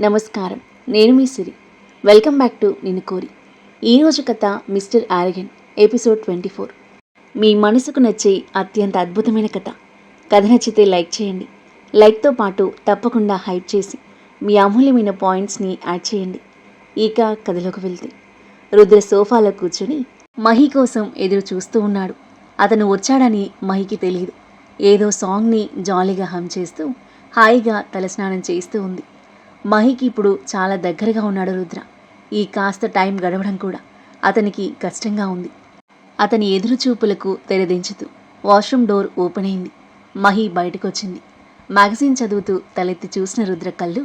నమస్కారం. నేను మీ Siri. Welcome back to Ninnu Kori. ఈరోజు కథ mister arrogant episode twenty four. మీ మనసుకు నచ్చే అత్యంత అద్భుతమైన కథ. కథ నచ్చితే లైక్ చేయండి. లైక్తో పాటు తప్పకుండా హైప్ చేసి మీ అమూల్యమైన పాయింట్స్ని యాడ్ చేయండి. ఇక కథలోకి వెళ్తే. రుద్ర సోఫాలో కూర్చుని మహి కోసం ఎదురు చూస్తూ ఉన్నాడు. అతను వచ్చాడని మహికి తెలియదు ఏదో సాంగ్ని జాలీగా హమ్ చేస్తూ హాయిగా తలస్నానం చేస్తూ ఉంది. మహికి ఇప్పుడు చాలా దగ్గరగా ఉన్నాడు రుద్ర. ఈ కాస్త టైం గడవడం కూడా అతనికి కష్టంగా ఉంది. అతని ఎదురు చూపులకు తెరదించుతూ వాష్రూమ్ డోర్ ఓపెన్ అయింది. మహి బయటకొచ్చింది. మ్యాగజైన్ చదువుతూ తలెత్తి చూసిన రుద్ర కళ్ళు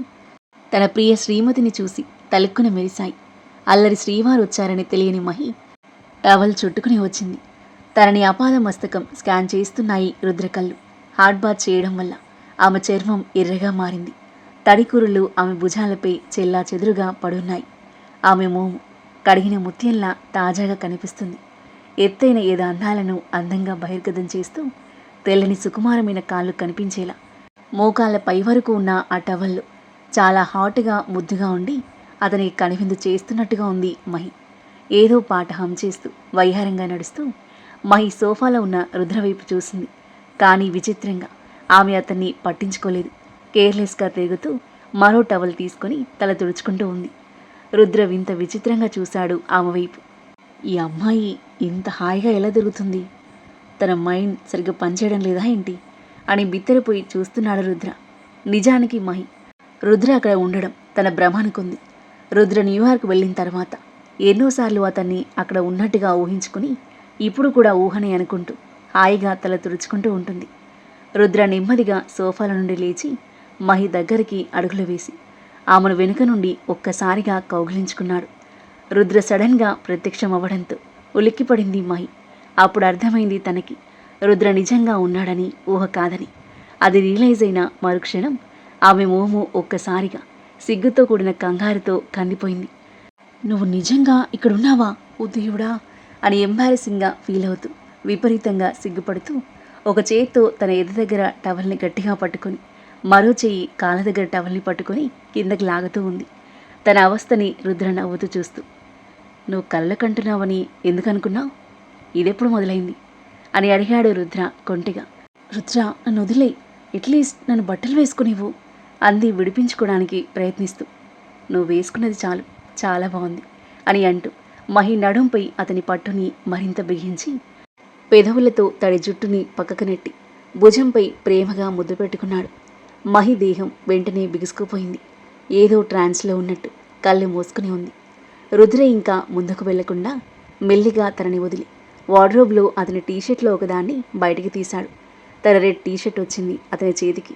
తన ప్రియ శ్రీమతిని చూసి తలుక్కున మెరిశాయి. అల్లరి శ్రీవారు వచ్చారని తెలియని మహి టవల్ చుట్టుకుని వచ్చింది. తనని అపాద మస్తకం స్కాన్ చేస్తున్నాయి రుద్రకళ్ళు హార్ట్ బాత్ చేయడం వల్ల ఆమె చర్మం ఎర్రగా మారింది. తడికురులు ఆమె భుజాలపై చెల్లా చెదురుగా పడున్నాయి. ఆమె మోము కడిగిన ముత్యంలా తాజాగా కనిపిస్తుంది. ఎత్తైన ఏదో అందాలను అందంగా బహిర్గతం చేస్తూ తెల్లని సుకుమారమైన కాళ్ళు కనిపించేలా మోకాళ్ళ పై వరకు ఉన్న ఆ టవల్లు చాలా హాట్గా ముద్దుగా ఉండి అతని కనివిందు చేస్తున్నట్టుగా ఉంది మహి. ఏదో పాట హమ్ చేస్తూ వైహారంగా నడుస్తూ మహి సోఫాలో ఉన్న రుద్రవైపు చూసింది. కానీ విచిత్రంగా ఆమె అతన్ని పట్టించుకోలేదు. కేర్లెస్గా తిరుగుతూ మరో టవల్ తీసుకొని తల తుడుచుకుంటూ ఉంది. రుద్ర వింత విచిత్రంగా చూశాడు ఆమె వైపు. ఈ అమ్మాయి ఇంత హాయిగా ఎలా తిరుగుతుంది? తన మైండ్ సరిగ్గా పనిచేయడం లేదా ఏంటి? అని బిత్తరపోయి చూస్తున్నాడు రుద్ర. నిజానికి మహి. రుద్ర అక్కడ ఉండడం తన భ్రమానుకుంది రుద్ర న్యూయార్క్ వెళ్ళిన తర్వాత ఎన్నోసార్లు అతన్ని అక్కడ ఉన్నట్టుగా ఊహించుకుని ఇప్పుడు కూడా ఊహనే అనుకుంటూ హాయిగా తల తుడుచుకుంటూ ఉంటుంది. రుద్ర నెమ్మదిగా సోఫాల నుండి లేచి మహి దగ్గరికి అడుగులు వేసి ఆమెను వెనుక నుండి ఒక్కసారిగా కౌగిలించుకున్నాడు. రుద్ర సడన్గా ప్రత్యక్షమవ్వడంతో ఉలిక్కిపడింది మహి. అప్పుడు అర్థమైంది తనకి రుద్ర నిజంగా ఉన్నాడని ఊహ కాదని. అది రియలైజ్ అయిన మరుక్షణం ఆమె మోము ఒక్కసారిగా సిగ్గుతో కూడిన కంగారుతో కందిపోయింది. నువ్వు నిజంగా ఇక్కడున్నావా ఉదయుడా అని ఎంబారసింగ్గా ఫీల్ అవుతూ విపరీతంగా సిగ్గుపడుతూ ఒక చేత్తో తన ఎదు దగ్గర టవల్ని గట్టిగా పట్టుకొని మరో చెయ్యి కాళ్ళ దగ్గర టవల్ని పట్టుకొని కిందకి లాగుతూ ఉంది. తన అవస్థని రుద్ర నవ్వుతూ చూస్తూ నువ్వు కళ్ళ కంటున్నావని ఎందుకనుకున్నావు ఇదెప్పుడు మొదలైంది? అని అడిగాడు రుద్ర కొంటిగా. రుద్ర నన్ను వదిలే. ఎట్లీస్ట్ నన్ను బట్టలు వేసుకునేవు అంది విడిపించుకోవడానికి ప్రయత్నిస్తూ. నువ్వు వేసుకున్నది చాలు. చాలా బాగుంది అని అంటూ మహి నడుంపై అతని పట్టుని మరింత బిగించి పెదవులతో తడి జుట్టుని పక్కకు నెట్టి భుజంపై ప్రేమగా ముద్దు పెట్టుకున్నాడు. మహి దేహం వెంటనే బిగుసుకుపోయింది. ఏదో ట్రాన్స్లో ఉన్నట్టు కళ్ళు మూసుకుని ఉంది. రుద్ర ఇంకా ముందుకు వెళ్ళకుండా మెల్లిగా తనని వదిలి వార్డ్రోబ్లో అతని టీషర్ట్లో ఒకదాన్ని బయటికి తీశాడు. తన రెడ్ టీషర్ట్ వచ్చింది అతని చేతికి.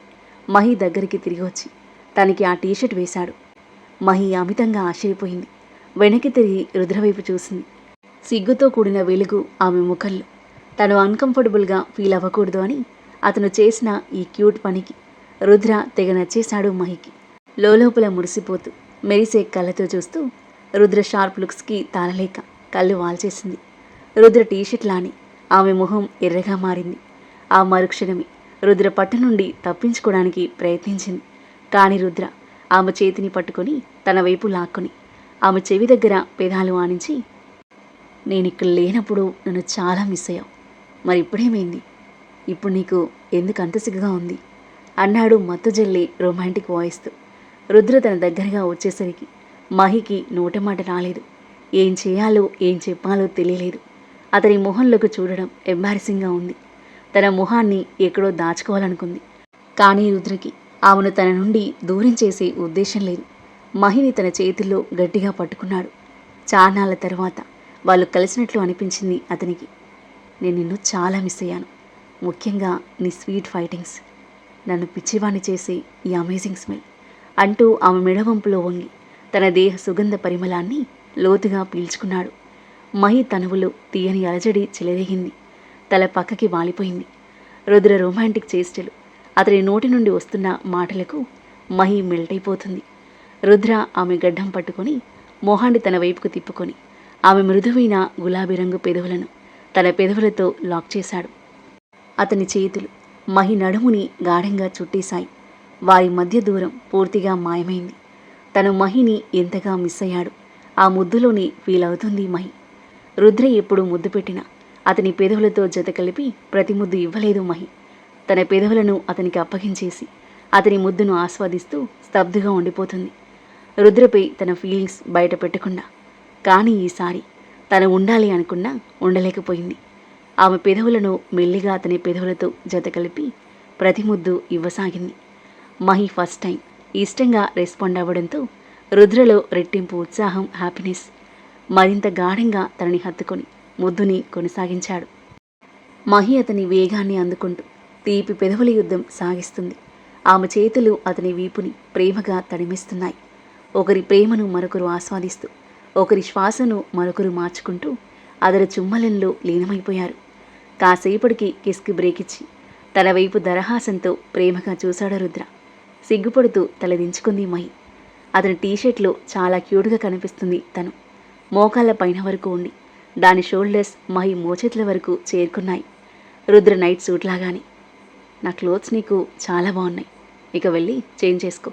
మహి దగ్గరికి తిరిగి వచ్చి తనకి ఆ టీషర్ట్ వేశాడు. మహి అమితంగా ఆశ్చర్యపోయింది. వెనక్కి తిరిగి రుద్రవైపు చూసింది. సిగ్గుతో కూడిన వెలుగు ఆమె ముఖంలో. తను అన్కంఫర్టబుల్గా ఫీల్ అవ్వకూడదు అని అతను చేసిన ఈ క్యూట్ పనికి రుద్ర తెగ నచ్చేశాడు మహికి. లోపల మురిసిపోతూ మెరిసే కళ్ళతో చూస్తూ రుద్ర షార్ప్ లుక్స్కి తాళలేక కళ్ళు వాల్చేసింది. రుద్ర టీషర్ట్ లాని ఆమె మొహం ఎర్రగా మారింది. ఆ మరుక్షణమే రుద్ర పట్టు నుండి తప్పించుకోవడానికి ప్రయత్నించింది. కాని రుద్ర ఆమె చేతిని పట్టుకొని తన వైపు లాక్కొని ఆమె చెవి దగ్గర పెదాలు ఆనించి నేను ఇక్కడ లేనప్పుడు నన్ను చాలా మిస్ అయ్యావు. మరి ఇప్పుడేమైంది ఇప్పుడు నీకు ఎందుకు అంత సిగ్గుగా ఉంది? అన్నాడు మత్తుజల్లి రొమాంటిక్ వాయిస్తో. రుద్ర తన దగ్గరగా వచ్చేసరికి మహికి నోటమాట రాలేదు. ఏం చేయాలో ఏం చెప్పాలో తెలియలేదు. అతని మొహంలోకి చూడడం ఎంబారసింగ్గా ఉంది. తన మొహాన్ని ఎక్కడో దాచుకోవాలనుకుంది. కానీ రుద్రకి ఆమెను తన నుండి దూరం చేసే ఉద్దేశం లేదు. మహిని తన చేతుల్లో గట్టిగా పట్టుకున్నాడు. చానాళ్ళ తర్వాత వాళ్ళు కలిసినట్లు అనిపించింది అతనికి. నేను నిన్ను చాలా మిస్ అయ్యాను. ముఖ్యంగా నీ స్వీట్ ఫైటింగ్స్. నన్ను పిచ్చివాణి చేసే ఈ అమేజింగ్ స్మెల్ అంటూ ఆమె మెడవంపులో వంగి తన దేహ సుగంధ పరిమళాన్ని లోతుగా పీల్చుకున్నాడు. మహి తనువులో తీయని అలజడి చెలరేగింది. తల పక్కకి వాలిపోయింది. రుద్ర రొమాంటిక్ చేష్టలు. అతని నోటి నుండి వస్తున్న మాటలకు మహి మెల్టైపోతుంది. రుద్ర ఆమె గడ్డం పట్టుకొని మొహాన్ని తన వైపుకు తిప్పుకొని ఆమె మృదువైన గులాబీ రంగు పెదవులను తన పెదవులతో లాక్ చేశాడు. అతని చేతులు మహి నడుముని గాఢంగా చుట్టేశాయి. వారి మధ్య దూరం పూర్తిగా మాయమైంది. తను మహిని ఎంతగా మిస్ అయ్యాడు. ఆ ముద్దులోనే ఫీల్ అవుతుంది మహి. రుద్ర ఎప్పుడు ముద్దు పెట్టినా అతని పెదవులతో జత కలిపి ప్రతి ముద్దు ఇవ్వలేదు మహి. తన పెదవులను అతనికి అప్పగించేసి అతని ముద్దును ఆస్వాదిస్తూ స్తబ్దుగా ఉండిపోతుంది. రుద్రపై తన ఫీలింగ్స్ బయట పెట్టకుండా కానీ ఈసారి తను ఉండాలి అనుకున్నా ఉండలేకపోయింది. ఆమె పెదవులను మెల్లిగా అతని పెదవులతో జత కలిపి ప్రతి ముద్దు ఇవ్వసాగింది. మహి ఫస్ట్ టైం ఇష్టంగా రెస్పాండ్ అవ్వడంతో రుద్రలో రెట్టింపు ఉత్సాహం హ్యాపీనెస్ మరింత గాఢంగా తనని హత్తుకొని ముద్దుని కొనసాగించాడు. మహి అతని వేగాన్ని అందుకుంటూ తీపి పెదవుల యుద్ధం సాగిస్తుంది. ఆమె చేతులు అతని వీపుని ప్రేమగా తడిమిస్తున్నాయి ఒకరి ప్రేమను మరొకరు ఆస్వాదిస్తూ ఒకరి శ్వాసను మరొకరు మార్చుకుంటూ అదర చుమ్మలంలో లీనమైపోయారు. కాసేపటికి కిస్కి బ్రేక్ ఇచ్చి తన వైపు దరహాసంతో ప్రేమగా చూశాడు రుద్ర. సిగ్గుపడుతూ తలదించుకుంది మహి. అతని టీషర్ట్లో చాలా క్యూట్గా కనిపిస్తుంది తను. మోకాళ్ళ పైన వరకు ఉండి దాని షోల్డర్స్ మహి మోచేతుల వరకు చేరుకున్నాయి. రుద్ర నైట్ సూట్ లాగానే నా క్లోత్స్ నీకు చాలా బాగున్నాయి. ఇక వెళ్ళి చేంజ్ చేసుకో.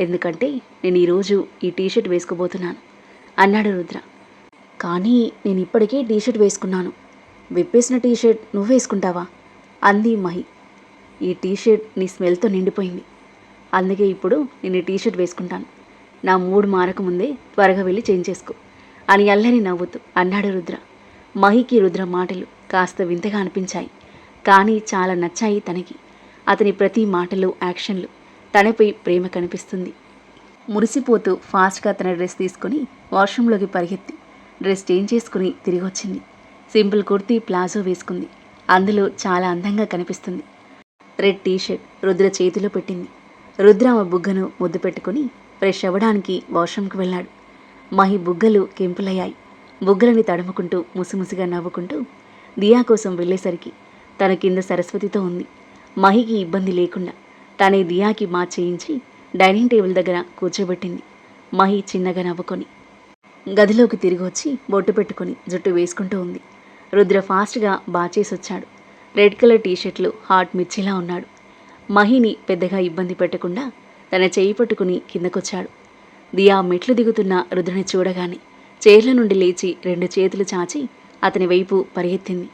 ఎందుకంటే నేను ఈరోజు ఈ టీషర్ట్ వేసుకోబోతున్నాను అన్నాడు రుద్ర. కానీ నేను ఇప్పటికే టీషర్ట్ వేసుకున్నాను. విప్పేసిన టీషర్ట్ నువ్వు వేసుకుంటావా? అంది మహి. ఈ టీషర్ట్ నీ స్మెల్తో నిండిపోయింది. అందుకే ఇప్పుడు నేను ఈ టీషర్ట్ వేసుకుంటాను. నా మూడు మారకముందే త్వరగా వెళ్ళి చేంజ్ చేసుకో. అని అల్లని నవ్వుతూ అన్నాడు రుద్ర. మహికి రుద్ర మాటలు కాస్త వింతగా అనిపించాయి. కానీ చాలా నచ్చాయి తనకి. అతని ప్రతి మాటలు యాక్షన్లు తనపై ప్రేమ కనిపిస్తుంది. మురిసిపోతూ ఫాస్ట్గా తన డ్రెస్ తీసుకుని వాష్రూమ్లోకి పరిగెత్తి డ్రెస్ చేంజ్ చేసుకుని తిరిగి వచ్చింది సింపుల్ కుర్తీ ప్లాజో వేసుకుంది. అందులో చాలా అందంగా కనిపిస్తుంది. రెడ్ టీషర్ట్ రుద్ర చేతిలో పెట్టింది. రుద్ర ఆ బుగ్గను ముద్దు పెట్టుకుని ఫ్రెష్ అవ్వడానికి వాష్రూమ్కి వెళ్ళాడు. మహి బుగ్గలు కెంపులయ్యాయి. బుగ్గలని తడుముకుంటూ ముసిముసిగా నవ్వుకుంటూ దియా కోసం వెళ్ళేసరికి తన కింద సరస్వతితో ఉంది. మహికి ఇబ్బంది లేకుండా తనే దియాకి మా చేయించి డైనింగ్ టేబుల్ దగ్గర కూర్చోబెట్టింది. మహి చిన్నగా నవ్వుకొని గదిలోకి తిరిగి వచ్చి బొట్టు పెట్టుకొని జుట్టు వేసుకుంటూ ఉంది. రుద్ర ఫాస్ట్గా బాచేసి వచ్చాడు రెడ్ కలర్ టీషర్ట్లు హాట్ మిర్చిలా ఉన్నాడు. మహిని పెద్దగా ఇబ్బంది పెట్టకుండా తన చేయి పట్టుకుని కిందకొచ్చాడు. దియా మెట్లు దిగుతున్న రుద్రని చూడగానే చైర్ల నుండి లేచి రెండు చేతులు చాచి అతని వైపు పరిగెత్తింది.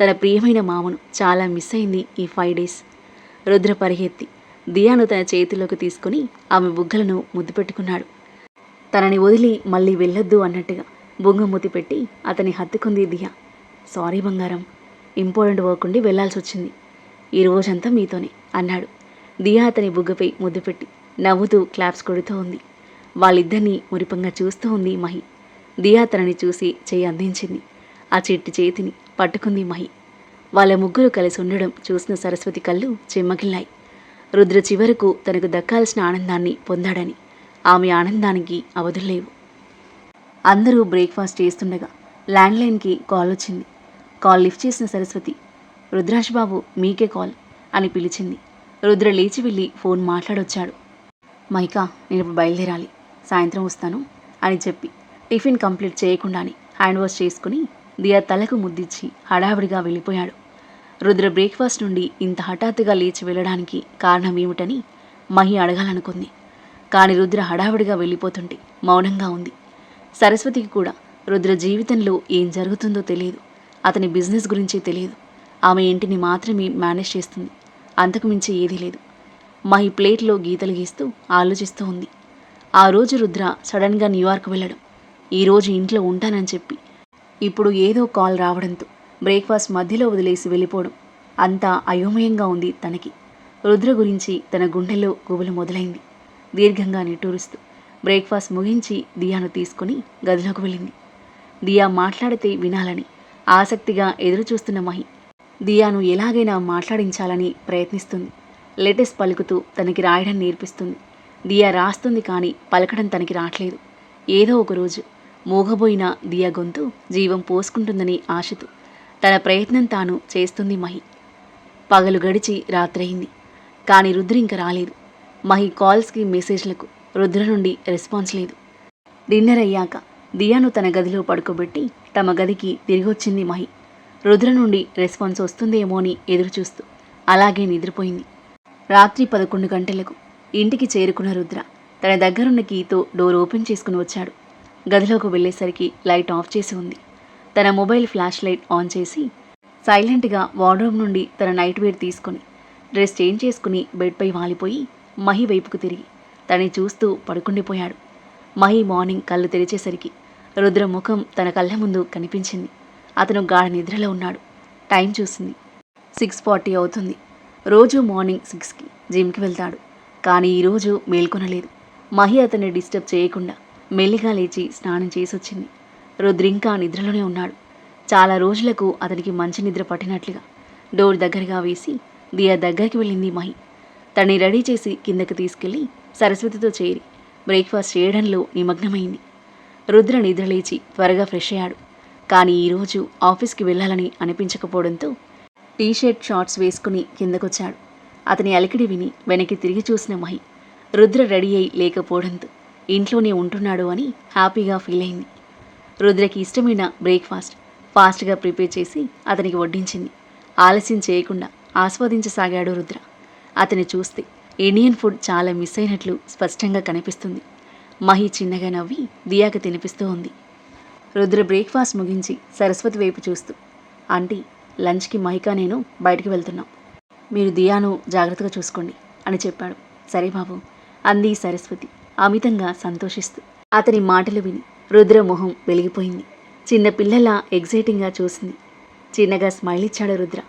తన ప్రియమైన మామను చాలా మిస్ అయింది ఈ ఫైవ్ డేస్. రుద్ర పరిగెత్తి దియాను తన చేతిలోకి తీసుకుని ఆమె బుగ్గలను ముద్దు పెట్టుకున్నాడు. తనని వదిలి మళ్ళీ వెళ్ళొద్దు అన్నట్టుగా బొంగ ముతిపెట్టి అతని హత్తుకుంది దియా. సారీ బంగారం ఇంపార్టెంట్ వర్క్ ఉండి వెళ్ళాల్సి వచ్చింది. ఈ రోజంతా మీతోనే అన్నాడు. దియా అతని బుగ్గపై ముద్దు పెట్టి నవ్వుతూ క్లాప్స్ కొడుతూ ఉంది. వాళ్ళిద్దరినీ మురిపంగా చూస్తూ ఉంది మహి. దియా తనని చూసి చెయ్యి అందించింది. ఆ చెట్టు చేతిని పట్టుకుంది మహి. వాళ్ళ ముగ్గురు కలిసి ఉండడం చూసిన సరస్వతి కళ్ళు చెమ్మగిల్లాయి. రుద్ర చివరకు తనకు దక్కాల్సిన ఆనందాన్ని పొందాడని ఆమె ఆనందానికి అవధుల్లేవు అందరూ బ్రేక్ఫాస్ట్ చేస్తుండగా ల్యాండ్లైన్కి కాల్ వచ్చింది కాల్ లిఫ్ట్ చేసిన సరస్వతి రుద్రాష్ బాబు మీకే కాల్ అని పిలిచింది. రుద్ర లేచి వెళ్ళి ఫోన్ మాట్లాడొచ్చాడు. మైకా నేను ఇప్పుడు బయలుదేరాలి. సాయంత్రం వస్తాను అని చెప్పి టిఫిన్ కంప్లీట్ చేయకుండానే హ్యాండ్ వాష్ చేసుకుని దియా తలకు ముద్దిచ్చి హడావిడిగా వెళ్ళిపోయాడు. రుద్ర బ్రేక్ఫాస్ట్ నుండి ఇంత హఠాత్తుగా లేచి వెళ్ళడానికి కారణం ఏమిటని మహి అడగాలనుకుంది. కానీ రుద్ర హడావిడిగా వెళ్ళిపోతుంటే మౌనంగా ఉంది. సరస్వతికి కూడా రుద్ర జీవితంలో ఏం జరుగుతుందో తెలియదు. అతని బిజినెస్ గురించి తెలియదు. ఆమె ఇంటిని మాత్రమే మేనేజ్ చేస్తుంది. అంతకు మించి ఏదీ లేదు. మహి ప్లేట్లో గీతలు గీస్తూ ఆలోచిస్తూ ఉంది. ఆ రోజు రుద్ర సడన్గా న్యూయార్క్ వెళ్ళడం. ఈరోజు ఇంట్లో ఉంటానని చెప్పి. ఇప్పుడు ఏదో కాల్ రావడంతో బ్రేక్ఫాస్ట్ మధ్యలో వదిలేసి వెళ్ళిపోవడం అంతా అయోమయంగా ఉంది తనకి. రుద్ర గురించి తన గుండెలో గుబులు మొదలైంది. దీర్ఘంగా నిట్టూరుస్తూ బ్రేక్ఫాస్ట్ ముగించి దియాను తీసుకుని గదిలోకి వెళ్ళింది. దియా మాట్లాడితే వినాలని ఆసక్తిగా ఎదురుచూస్తున్న మహి. దియాను ఎలాగైనా మాట్లాడించాలని ప్రయత్నిస్తుంది. లెటెస్ పలుకుతూ తనకి రాయడం నేర్పిస్తుంది. దియా రాస్తుంది కానీ పలకడం తనకి రావట్లేదు ఏదో ఒక రోజు మూగబోయిన దియా గొంతు జీవం పోసుకుంటుందని ఆశతో తన ప్రయత్నం తాను చేస్తుంది మహి. పగలు గడిచి రాత్రయింది. కానీ రుద్ర ఇంకా రాలేదు. మహి కాల్స్కి మెసేజ్లకు రుద్ర నుండి రెస్పాన్స్ లేదు. డిన్నర్ అయ్యాక దియాను తన గదిలో పడుకోబెట్టి తమ గదికి తిరిగొచ్చింది మహి. రుద్ర నుండి రెస్పాన్స్ వస్తుందేమో అని ఎదురుచూస్తూ అలాగే నిద్రపోయింది. రాత్రి పదకొండు గంటలకు ఇంటికి చేరుకున్న రుద్ర తన దగ్గరున్న కీతో డోర్ ఓపెన్ చేసుకుని వచ్చాడు. గదిలోకి వెళ్ళేసరికి లైట్ ఆఫ్ చేసి ఉంది. తన మొబైల్ ఫ్లాష్ లైట్ ఆన్ చేసి సైలెంట్గా వార్డ్రోబ్ నుండి తన నైట్ వేర్ తీసుకుని డ్రెస్ చేంజ్ చేసుకుని బెడ్పై వాలిపోయి మహి వైపుకు తిరిగి తనని చూస్తూ పడుకుండిపోయాడు. మహి మార్నింగ్ కళ్ళు తెరిచేసరికి రుద్ర ముఖం తన కళ్ళ ముందు కనిపించింది. అతను గాఢ నిద్రలో ఉన్నాడు. టైం చూసింది. సిక్స్ ఫార్టీ అవుతుంది. రోజు మార్నింగ్ సిక్స్కి జిమ్కి వెళ్తాడు. కానీ ఈరోజు మేల్కొనలేదు. మహి అతన్ని డిస్టర్బ్ చేయకుండా మెల్లిగా లేచి స్నానం చేసి వచ్చింది రుద్ర ఇంకా నిద్రలోనే ఉన్నాడు. చాలా రోజులకు అతనికి మంచి నిద్ర పట్టినట్లుగా డోర్ దగ్గరగా వేసి దియా దగ్గరికి వెళ్ళింది మహి. తనని రెడీ చేసి కిందకి తీసుకెళ్ళి సరస్వతితో చేరి బ్రేక్ఫాస్ట్ చేయడంలో నిమగ్నమైంది. రుద్ర నిద్రలేచి త్వరగా ఫ్రెష్ అయ్యాడు. కానీ ఈరోజు ఆఫీస్కి వెళ్ళాలని అనిపించకపోవడంతో టీషర్ట్ షార్ట్స్ వేసుకుని కిందకొచ్చాడు. అతని అలికిడి విని వెనక్కి తిరిగి చూసిన మహి రుద్ర రెడీ అయి లేకపోవడంతో ఇంట్లోనే ఉంటున్నాడు అని హ్యాపీగా ఫీల్ అయింది. రుద్రకి ఇష్టమైన బ్రేక్ఫాస్ట్ ఫాస్ట్గా ప్రిపేర్ చేసి అతనికి వడ్డించింది. ఆలస్యం చేయకుండా ఆస్వాదించసాగాడు రుద్ర. అతని చూస్తే ఇండియన్ ఫుడ్ చాలా మిస్ అయినట్లు స్పష్టంగా కనిపిస్తుంది. మహి చిన్నగా నవ్వి దియాకి తినిపిస్తూ ఉంది. రుద్ర బ్రేక్ఫాస్ట్ ముగించి సరస్వతి వైపు చూస్తూ ఆంటీ లంచ్కి మహిక నేను బయటికి వెళ్తున్నాం. మీరు దియాను జాగ్రత్తగా చూసుకోండి అని చెప్పాడు. సరే బాబు అంది సరస్వతి అమితంగా సంతోషిస్తూ. అతని మాటలు విని రుద్ర మొహం వెలిగిపోయింది. చిన్న పిల్లలా ఎగ్జైటింగ్గా చూసింది. చిన్నగా స్మైల్ ఇచ్చాడు రుద్ర.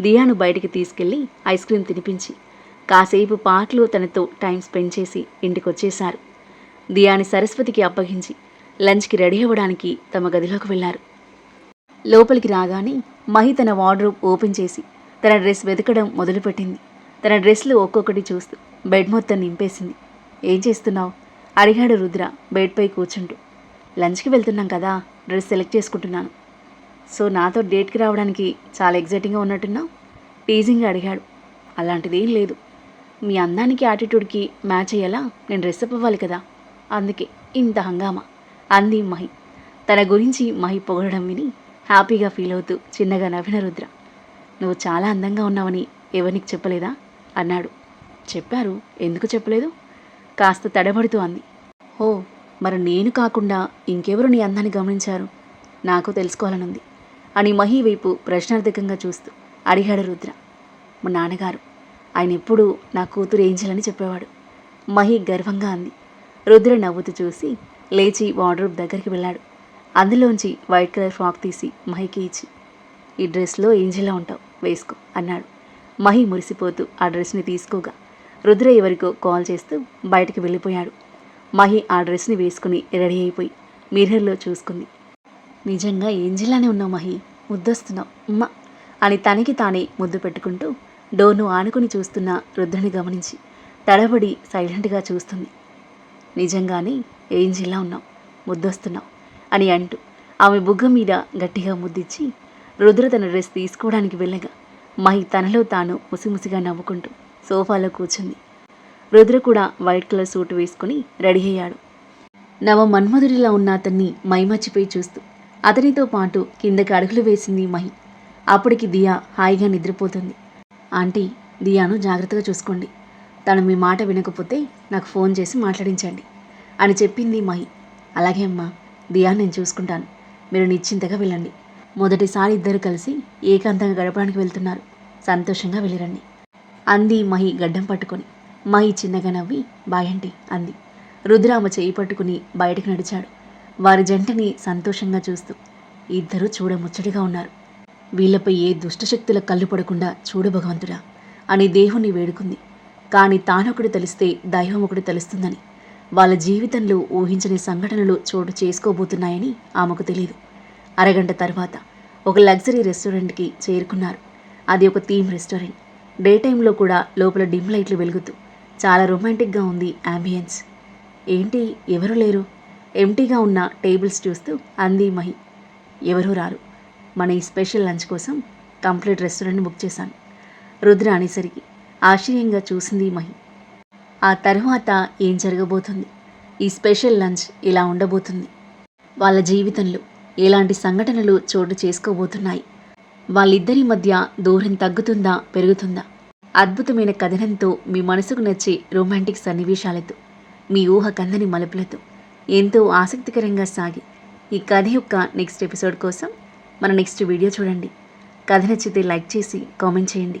దియాను బయటికి తీసుకెళ్ళి ఐస్ క్రీం తినిపించి కాసేపు పాటలు తనతో టైం స్పెండ్ చేసి ఇంటికొచ్చేశారు. దియాని సరస్వతికి అప్పగించి లంచ్కి రెడీ అవ్వడానికి తమ గదిలోకి వెళ్ళారు లోపలికి రాగానే మహి తన వార్డ్రోబ్ ఓపెన్ చేసి తన డ్రెస్ వెతకడం మొదలుపెట్టింది. తన డ్రెస్లు ఒక్కొక్కటి చూస్తూ బెడ్ మొత్తం నింపేసింది. ఏం చేస్తున్నావు? అడిగాడు రుద్ర బెడ్పై కూర్చుంటూ. లంచ్కి వెళ్తున్నాం కదా డ్రెస్ సెలెక్ట్ చేసుకుంటున్నాను. సో నాతో డేట్కి రావడానికి చాలా ఎగ్జైటింగ్గా ఉన్నట్టున్నావు? టీజింగ్గా అడిగాడు. అలాంటిదేం లేదు. మీ అందానికి యాటిట్యూడ్కి మ్యాచ్ అయ్యేలా నేను డ్రెస్ అప్ అవ్వాలి కదా. అందుకే ఇంత హంగామా? అంది మహి. తన గురించి మహి పొగడడం విని హ్యాపీగా ఫీల్ అవుతూ చిన్నగా నవ్విన రుద్ర. నువ్వు చాలా అందంగా ఉన్నావని ఎవరికి చెప్పలేదా? అన్నాడు. చెప్పారు. ఎందుకు చెప్పలేదు? కాస్త తడబడుతూ అంది. ఓ మరి నేను కాకుండా ఇంకెవరు నీ అందాన్ని గమనించారు? నాకు తెలుసుకోవాలనుంది అని మహి వైపు ప్రశ్నార్థకంగా చూస్తూ అడిగాడు రుద్ర. మా నాన్నగారు ఆయన ఎప్పుడూ నా కూతురు ఏంజలని చెప్పేవాడు మహి గర్వంగా అంది. రుద్ర నవ్వుతూ చూసి లేచి వార్డ్రోబ్ దగ్గరికి వెళ్ళాడు. అందులోంచి వైట్ కలర్ ఫ్రాక్ తీసి మహికి ఇచ్చి ఈ డ్రెస్లో ఏంజిలా ఉంటావు? వేసుకో అన్నాడు. మహి మురిసిపోతూ ఆ డ్రెస్ని తీసుకోగా రుద్ర ఎవరికో కాల్ చేస్తూ బయటికి వెళ్ళిపోయాడు. మహి ఆ డ్రెస్ని వేసుకుని రెడీ అయిపోయి మిర్రర్లో చూసుకుంది. నిజంగా ఏంజిలానే ఉన్నావు మహి? ముద్దొస్తున్నావు. ఉమ్మా అని తనకి తానే ముద్దు పెట్టుకుంటూ డోర్ను ఆనుకుని చూస్తున్న రుద్రని గమనించి తడబడి సైలెంట్గా చూస్తుంది. నిజంగానే ఏంజిల్లా ఉన్నావు ముద్దొస్తున్నావు అని అంటూ ఆమె బుగ్గ మీద గట్టిగా ముద్దిచ్చి రుద్ర తన డ్రెస్ తీసుకోవడానికి వెళ్ళగా మహి తనలో తాను ముసిముసిగా నవ్వుకుంటూ సోఫాలో కూర్చుంది. రుద్ర కూడా వైట్ కలర్ సూట్ వేసుకుని రెడీ అయ్యాడు. నవ మన్మధుడిలా ఉన్న అతన్ని మైమర్చిపోయి చూస్తూ అతనితో పాటు కిందకి అడుగులు వేసింది మహి. అప్పటికి దియా హాయిగా నిద్రపోతుంది. ఆంటీ దియాను జాగ్రత్తగా చూసుకోండి. తను మీ మాట వినకపోతే నాకు ఫోన్ చేసి మాట్లాడించండి అని చెప్పింది మహి. అలాగే అమ్మా దియా నేను చూసుకుంటాను. మీరు నిశ్చింతగా వెళ్ళండి. మొదటిసారి ఇద్దరు కలిసి ఏకాంతంగా గడపడానికి వెళ్తున్నారు. సంతోషంగా వెళ్ళిరండి. అంది మహి గడ్డం పట్టుకొని. మహి చిన్నగా నవ్వి బాయంటి అంది. రుద్రామ చేయి పట్టుకుని బయటకు నడిచాడు. వారి జంటని సంతోషంగా చూస్తూ ఇద్దరూ చూడముచ్చటిగా ఉన్నారు. వీళ్ళపై ఏ దుష్టశక్తుల కళ్ళు పడకుండా చూడు భగవంతుడా అని దేవుణ్ణి వేడుకుంది. కానీ తానొకటి తెలిస్తే దైవం ఒకటి తెలుస్తుందని. వాళ్ళ జీవితంలో ఊహించని సంఘటనలు చోటు చేసుకోబోతున్నాయని ఆమెకు తెలియదు అరగంట తర్వాత ఒక లగ్జరీ రెస్టారెంట్కి చేరుకున్నారు. అది ఒక థీమ్ రెస్టారెంట్. డే టైంలో కూడా లోపల డిమ్ లైట్లు వెలుగుతూ చాలా రొమాంటిక్గా ఉంది అంబియన్స్ ఏంటి? ఎవరు లేరు? ఎంటీగా ఉన్న టేబుల్స్ చూస్తూ అంది మహి. ఎవరూ రారు. మన ఈ స్పెషల్ లంచ్ కోసం కంప్లీట్ రెస్టారెంట్ బుక్ చేశాను. రుద్ర అనేసరికి ఆశ్చర్యంగా చూసింది మహి. ఆ తరువాత ఏం జరగబోతుంది? ఈ స్పెషల్ లంచ్ ఇలా ఉండబోతుంది. వాళ్ళ జీవితంలో ఎలాంటి సంఘటనలు చోటు చేసుకోబోతున్నాయి? వాళ్ళిద్దరి మధ్య దూరం తగ్గుతుందా పెరుగుతుందా? అద్భుతమైన కథనంతో మీ మనసుకు నచ్చే రొమాంటిక్ సన్నివేశాలతో మీ ఊహ కందని మలుపులతో ఎంతో ఆసక్తికరంగా సాగి ఈ కథ యొక్క నెక్స్ట్ ఎపిసోడ్ కోసం మన నెక్స్ట్ వీడియో చూడండి. కథ నచ్చితే లైక్ చేసి కామెంట్ చేయండి.